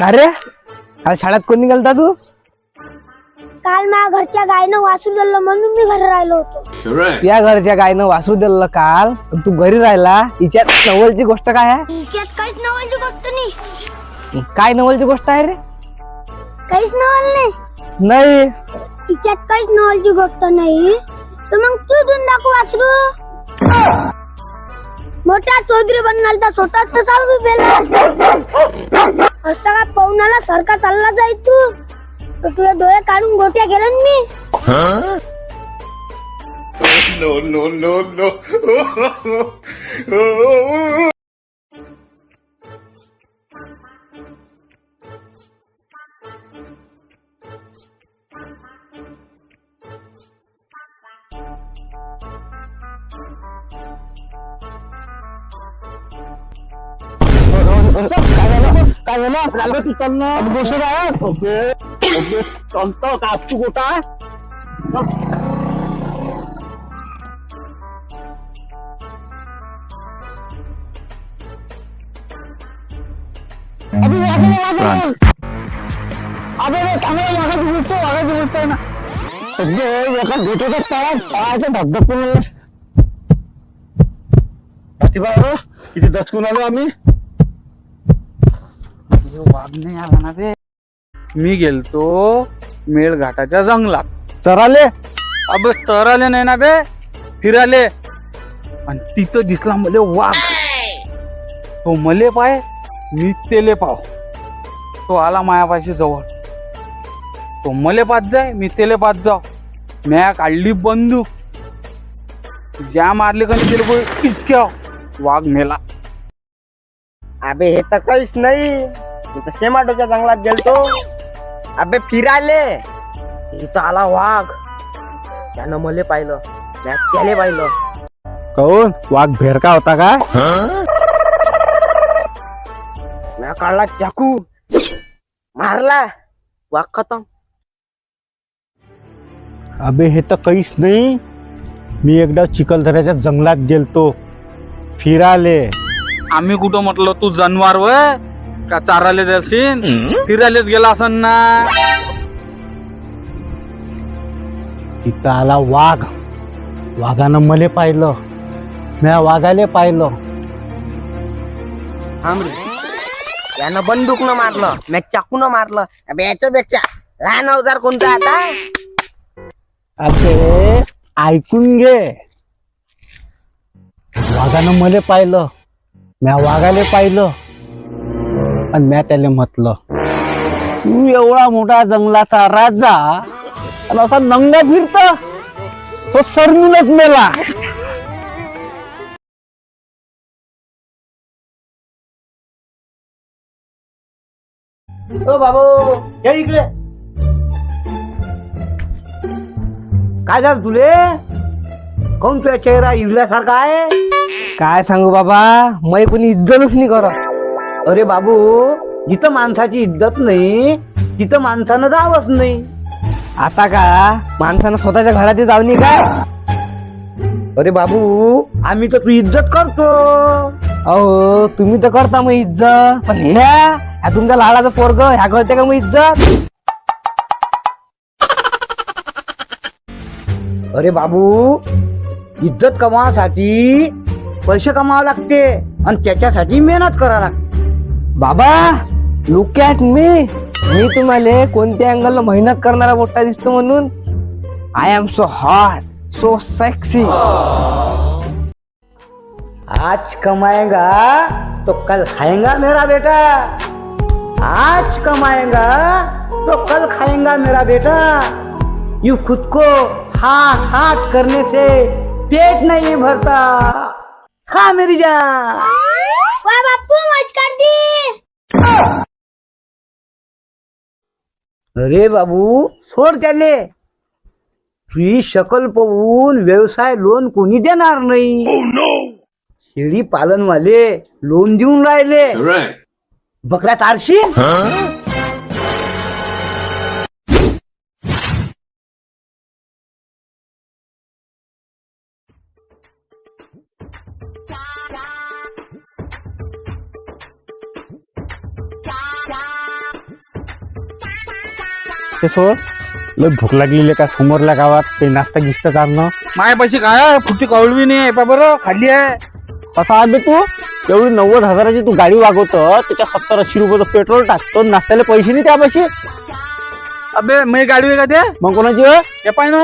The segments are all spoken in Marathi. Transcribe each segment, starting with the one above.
का रे? काल शाळेत कोणी गेलता तू? काल माझ्या घरच्या गायनं वाचून दिलं म्हणून मी घरी राहिलो होतो. या घरच्या गायनं वासरू दिलं काल पण तू घरी राहिला. हिच्यात नवलची गोष्ट काय आहे? हिच्यात काहीच नवलची गोष्ट नाही. काय नवलची गोष्ट आहे रे? काहीच नवल नाही. नाही. हिच्यात काहीच नवलची गोष्ट नाही. तर मग तू देऊन दाखव वाचरू. मोठा चौधरी बनणार तर स्वतःच तर चालू पेला असं का पवनाला सारखा चालला जाय तू. तर तुझे डोळे काढून गोट्या गेला ना मी. No, no, no, no. काय झालं लागलं तू चालणं गोष्ट काय चालतं का तू गोटा अबे रे चांगलं वागायची गोष्ट वागायची गोष्ट आहे ना सध्या एका भेटेच्या तळात तळाच्या धबधबून प्रतिभा किती दचकून आलो आम्ही वाघ नाही आला ना रे. मी गेलतो मेळघाटाच्या जंगलात. चराले? अब चराले नाही ना बे. फिराले. आणि तिथं दिसला मले वाघ. तो मले पाय मी तेले पाव. तो आला मायापाशी जवळ. तो मले पाच जाय मी तेले पाच जाव. म्या काढली बंदूक. ज्या मारले कधी त्याला किचक्या वाघ मेला. अबे हे तर काहीच नाही. मी तर शेमाटोच्या जंगलात गेलतो. अबे फिराले इथं आला वाघ. त्यानं मले पाहिलं. म्या त्याले पाहिलं. काऊन? वाघ भेरका होता का? म्या काढला चाकू. मारला. वाघ खतम. अबे हे तर काहीच नाही. मी एकदा चिखलदऱ्याच्या जंगलात गेलतो. फिराले. आम्ही कुठं म्हटलं तू जनवार वय? का चाराले जाशील फिरायलाच गेला असन ना. तिथं आला वाघ. वाघानं मले पाहिलं. म्या वाघाले पाहिलं. थांब रे. यानं बंदूक न मारलं म्या चाकून मारलं. अबे याच्यापेक्षा लहान अवजार कोणता आता? अबे ऐकून घे. वाघानं मले पाहिलं. म्या वाघाले पाहिलं. आणि म्या त्याला म्हटलं तू एवढा मोठा जंगलाचा राजा आणि असा नंगा फिरत तो सरमूनच मेला. ओ बाबू इकडे. काय झालं तुले? कोण तुझ्या चेहरा इवल्यासारखा आहे? काय सांगू बाबा मै कोणी इज्जतच नाही करत. अरे बाबू जिथं माणसाची इज्जत नाही तिथं माणसानं जावंच नाही. आता का माणसानं स्वतःच्या घरात जावणी काय अरे बाबू आम्ही तर तू इज्जत करतो. अहो तुम्ही तर करता मग इज्जत. पण ह्या ह्या तुमच्या लाडाचं पोरग ह्या करते का मग इज्जत? अरे बाबू इज्जत कमावासाठी पैसे कमावा लागते आणि त्याच्यासाठी मेहनत करा लागते. बाबा लुक ॲट मी मी तुम्हाला कोणत्या अँगलला मेहनत करणारा मोठा दिसतो म्हणून? I am so hot so sexy आज कमाएगा तो कल खाएगा मेरा बेटा. आज कमाएगा तो कल खाएगा मेरा बेटा. यू खुद को हाथ हाथ करने से पेट नहीं भरता. खा मेरी जान वा बापू मच कर दी अरे बाबू सोड त्याले. तुझी शकल पाहून व्यवसाय लोन कोणी देणार नाही? शेळी पालनवाले लोन देऊन राहिले. बकऱ्या तारशी ते सोड लय भूक लागलेली का? समोरल्या गावात ते नाश्ता गिस्ता चालणं? मायापाशी काय? फुटी कवळवी नाही आहे बरं खाली आहे. कसा आहे बे तू? एवढी नव्वद हजाराची तू गाडी वागवतो त्याच्या सत्तर ऐंशी रुपयाचं पेट्रोल टाकतो नाश्त्याला पैसे नाही त्यापाशी? अबे मी गाडी आहे का ते मग कोणाची होय? हे पाय ना.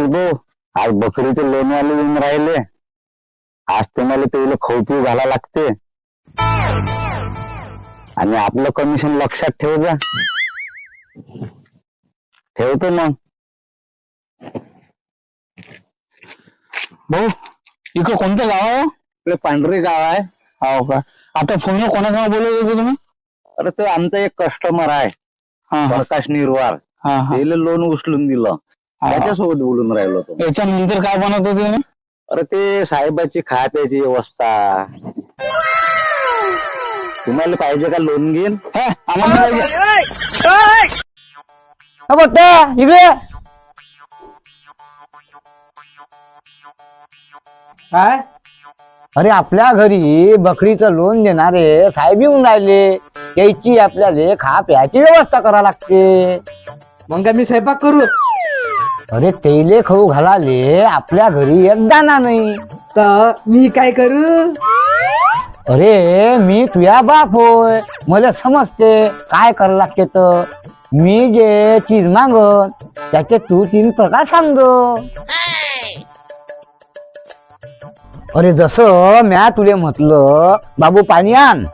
प्रकाश भाऊ आज बकरीचे लोणवाले येऊन राहिले. आज तुम्हाला तेवढं खवपी घाला लागते. आणि आपलं कमिशन लक्षात ठेव जा ठेवतो मग. भाऊ इकडं कोणतं गाव आहे इकडे पांढरे गाव आहे. हो का? आता फोन कोणासमोर बोलत होते तुम्ही? अरे तो आमचा एक कस्टमर आहे. प्रकाश निर्वार. त्याला लोन उचलून दिलं. त्याच्यासोबत बोलून राहिलो होतो. याच्यानंतर काय बनवत होते अरे ते साहेबाची खाय प्यायची व्यवस्था. तुम्हाला पाहिजे का लोन घेईन आम्हाला इकडे काय? अरे आपल्या घरी बकरीचं लोन देणारे साहेब येऊन राहिले. त्याची आपल्याला खा प्यायची व्यवस्था करा लागते. मग काय मी स्वयंपाक करू? अरे तेले खाऊ घालाले आपल्या घरी एक दाना नाही. तर मी काय करू? अरे मी तुझ्या बाप होय मला समजते काय करावं लागते तर मी जे चीज मागत त्याचे तू तीन प्रकार सांगतो अरे जसं म्या तुले म्हटलं बाबू पाणी आण.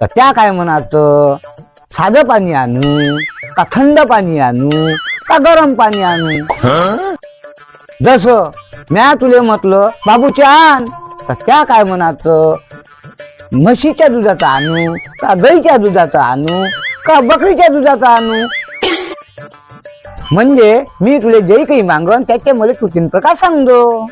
तर त्या काय म्हणत साधं पाणी आणू का थंड पाणी आणू? का गरम पाणी आणू जस म्या तुले म्हटलं बाबूच्या आण. तर त्या काय म्हणत म्हशीच्या दुधाचा आणू का गाईच्या दुधाचा आणू का बकरीच्या दुधाचा आणू? म्हणजे मी तुले जे काही मागन त्याचे मला तू तीन प्रकार सांगतो.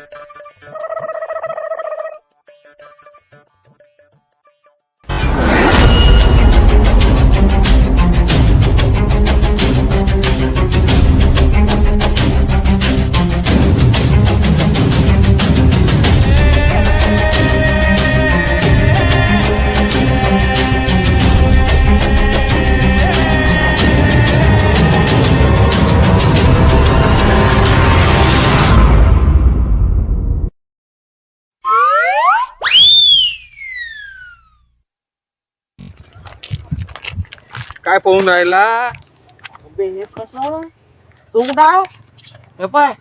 काय पाहून राहिला अबे हे कसं तू कुठं आहे? हे पाय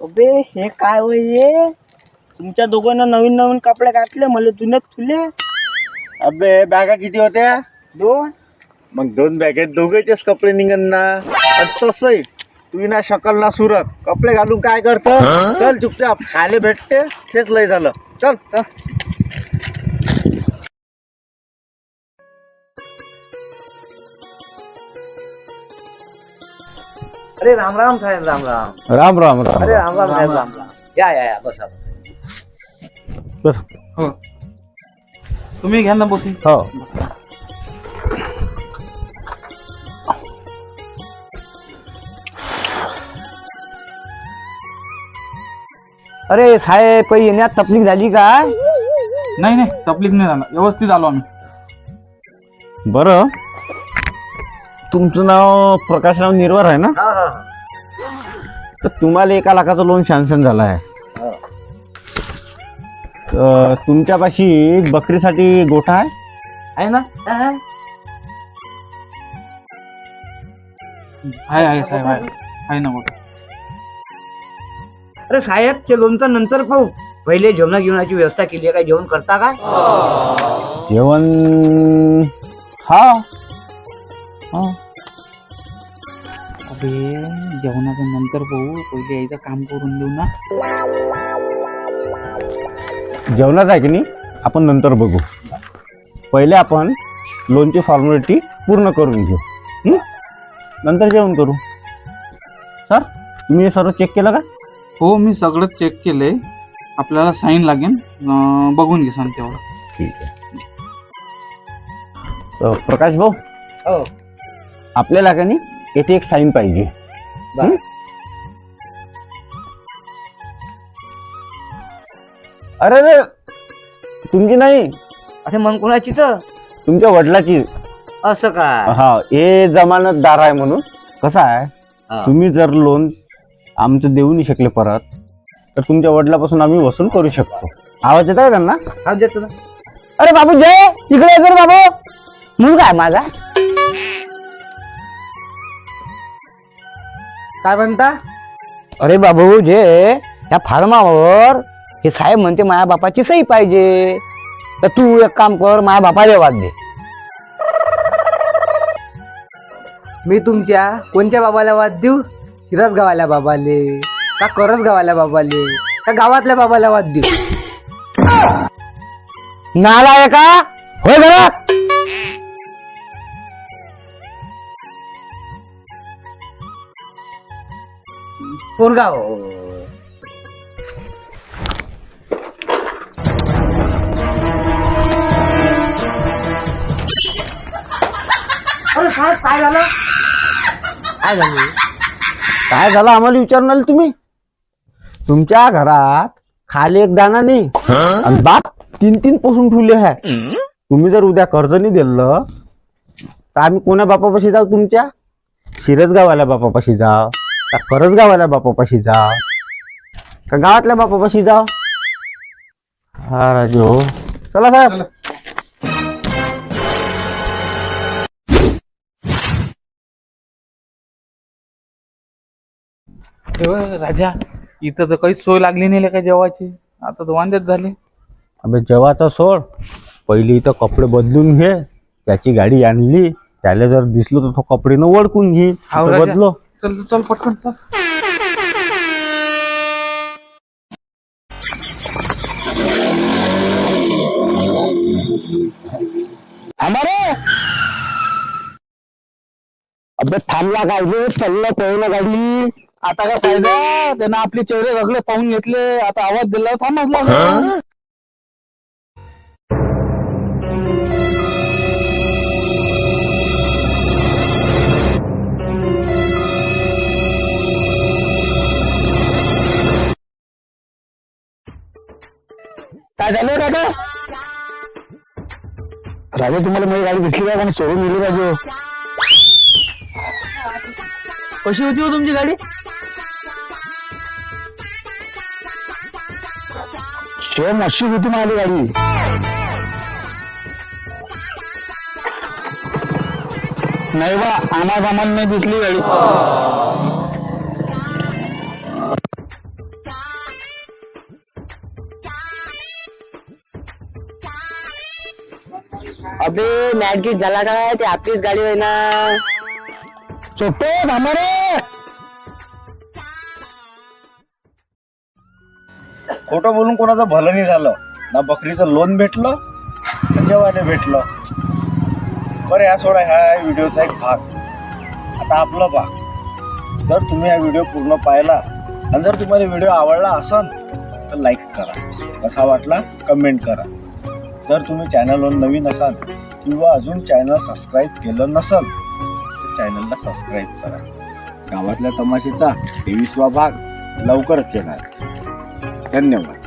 अबे हे काय होय हे? तुमच्या दोघांना नवीन नवीन कपडे घातले मला जुन्यात तुले अबे बॅगा किती होत्या? दोन. मग दोन बॅगेत दोघेचेच कपडे निघन ना. आणि तसंही तू ना शकल ना सुरत. कपडे घालून काय करत? चल चुपचाप खायला भेटते तेच लय झालं. चल चल. अरे राम राम साहेब राम राम. राम राम राम अरे राम. राम साहेब राम राम. या या या बसा बसा. हो. तुम्ही घ्या ना बसून हो. अरे साहेब काही येण्यात तकलीफ झाली का? नाही नाही तकलीफ नाही झाला व्यवस्थित आलो आम्ही. बरं. तुमचं नाव प्रकाशराव निर्वार आहे ना? तर तुम्हाला एका लाखाचं लोन सँक्शन झालं आहे तर तुमच्यापाशी बकरीसाठी गोठा आहे? आहे ना? आहे आहे साहेब आहे. आहे ना मोठं अरे साहेब ते लोणचं नंतर पाहू. पहिले जेवणा गिवणाची व्यवस्था केली आहे काय जेवण करता का? जेवण हा. अबे जेवणाचं नंतर पाहू पहिले यायचं काम करून देऊ ना. जेवणाचं आहे की नाही? आपण नंतर बघू. पहिले आपण लोनची फॉर्मॅलिटी पूर्ण करून घेऊ. हं? नंतर जेवण करू. सर तुम्ही हे सर्व चेक केलं का? हो मी सगळं चेक केलंय. आपल्याला साईन लागेल. बघून घे सांग तेवढं. ठीक आहे. प्रकाश भाऊ? हो. आपल्याला का नाही येथे एक साईन पाहिजे. हं? अरे रे तुमची नाही असे मन कोणाची तर? तुमच्या वडिलाची. असं काय हा हे जमानतदार आहे म्हणून. कसं आहे हा. तुम्ही जर लोन आमचं देऊ नाही शकले परत तर तुमच्या वडिलापासून आम्ही वसूल करू शकतो. आवाज येत आहे त्यांना? हा देतो ना. अरे बाबू जय! इकडे ये जरा बाबू. मुलगा आहे माझा. काय म्हणता? अरे बाबू जे त्या फार्मावर हे साहेब म्हणते माझ्या बापाची सही पाहिजे. तर तू एक काम कर माझ्या बापाला वाद दे. मी तुमच्या कोणत्या बाबाला वाद देऊ? शिरस गावाल्या बाबाले का करस गावाल्या बाबाले का गावातल्या बाबाला वाद देऊ? नाला आहे का होय घरा पोरगा हो. अरे साहेब काय झालं? काय झालं? काय झालं? आम्हाला विचारून आले तुम्ही? तुमच्या घरात खाली एक दाना नाही. आणि बाप तीन तीन पोसून ठेवले आहे. तुम्ही जर उद्या कर्ज नाही दिलं तर आम्ही कोण्या बापापाशी जाऊ तुमच्या? शिरसगावाल्या बापापाशी जाव का करसगावाल्या बापापाशी जाव. का गावातल्या बापापाशी जाव? हा राजू. चला साहेब. राजा इथं तर काही सोय लागली नाही का जेवायची? आता तर वांदेच झाले. अबे जेवाचा सोड. पहिली इथं कपडे बदलून घे. त्याची गाडी आणली. त्याला जर दिसलो तर तो कपडे न ओळखून घे. हाव इथं राजा. बदलो. चल चल पटकन चल. अरे अबे थांबला काय रे चाललं पळलं गाडी. आता काय फायदा? त्यानं आपले चेहरे सगळे पाहून घेतले. आता आवाज दिला थांबच काय झालं राजा राजा तुम्हाला माझी गाडी दिसली का? कोणी सोडून दिली राजू कशी होती हो तुमची गाडी? शेम अशी होती माझी गाडी. नाही बा आम्हाला आम्हाला नाही दिसली गाडी. अबे मॅट गीट झाला काय? ते आपलीच गाडी आहे ना. चोट्टे थांबा रे. खोटं बोलून कोणाचं भलं नाही झालं. ना बकरीचं लोन भेटलं ना जेवायला भेटलं. बरं या सोडा ह्या व्हिडिओचा एक भाग. आता आपलं भाग. जर तुम्ही हा व्हिडिओ पूर्ण पाहिला आणि जर तुम्हाला व्हिडिओ आवडला असेल तर लाईक करा. कसा वाटला? कमेंट करा. जर तुम्ही चॅनलवर नवीन असाल किंवा अजून चॅनल सबस्क्राईब केलं नसाल तर चॅनलला सबस्क्राईब करा. गावातल्या तमाशेचा तेवीसवा भाग लवकरच येणार. धन्यवाद.